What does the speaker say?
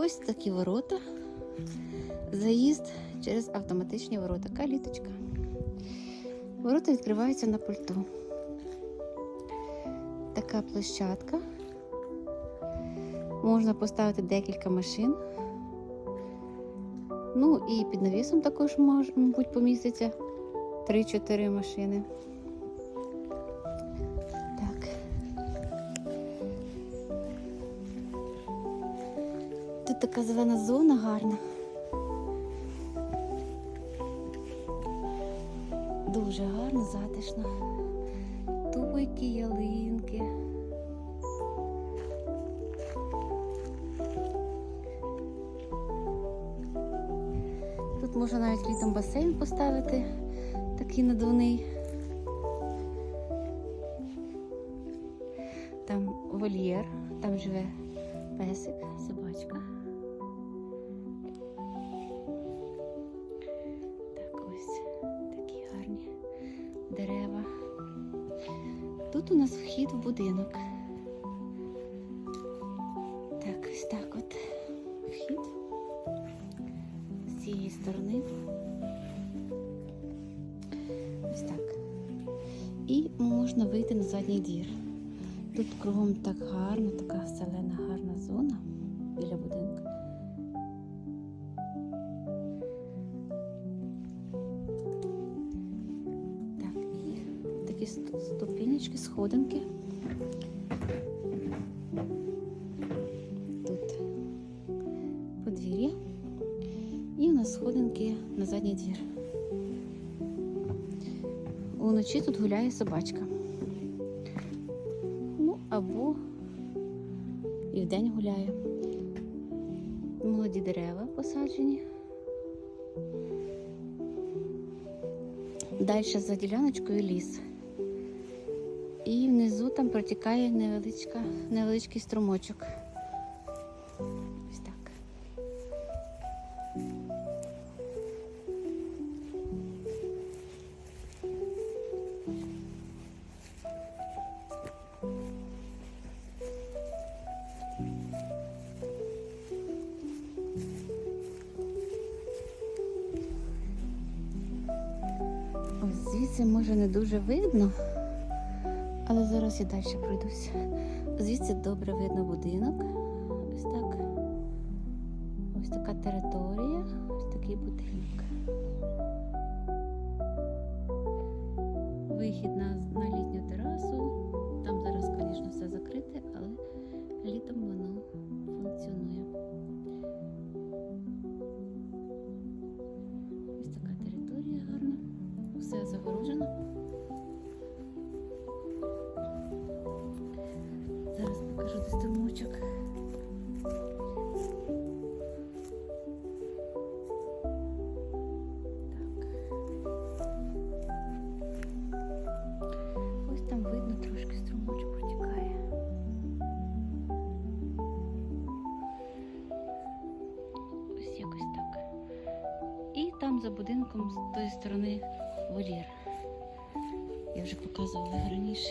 ось такі ворота. Заїзд через автоматичні ворота. Каліточка. Ворота відкриваються на пульту. Така площадка. Можна поставити декілька машин. Ну і під навісом також мабуть, поміститься 3-4 машини. Така зелена зона гарна. Дуже гарно, затишно. Туйки, ялинки. Тут можна навіть літом басейн поставити, такий надувний. Там вольєр, там живе песик, Тут у нас вхід в будинок. Так, ось так от вхід з цієї сторони. Ось так. І можна вийти на задній двір. Тут кругом так гарно, така зелена гарна зона такі ст- ступінечки, сходинки. Тут подвір'я. І у нас сходинки на задній двір. Уночі тут гуляє собачка. Ну, або і вдень гуляє. Молоді дерева посаджені. Далі за діляночкою ліс. І внизу там протікає невеличка, невеличкий струмочок. Ось так. Ось звідси може не дуже видно, але зараз я далі пройдуся. Звідси добре видно будинок. Ось так. Ось така територія, ось такий будинок. Вихід на, на літню терасу. Там зараз, звісно, все закрите, але літом воно функціонує. Ось така територія гарна. Все загорожено. І там за будинком з тої сторони вольєр. Я вже показувала раніше.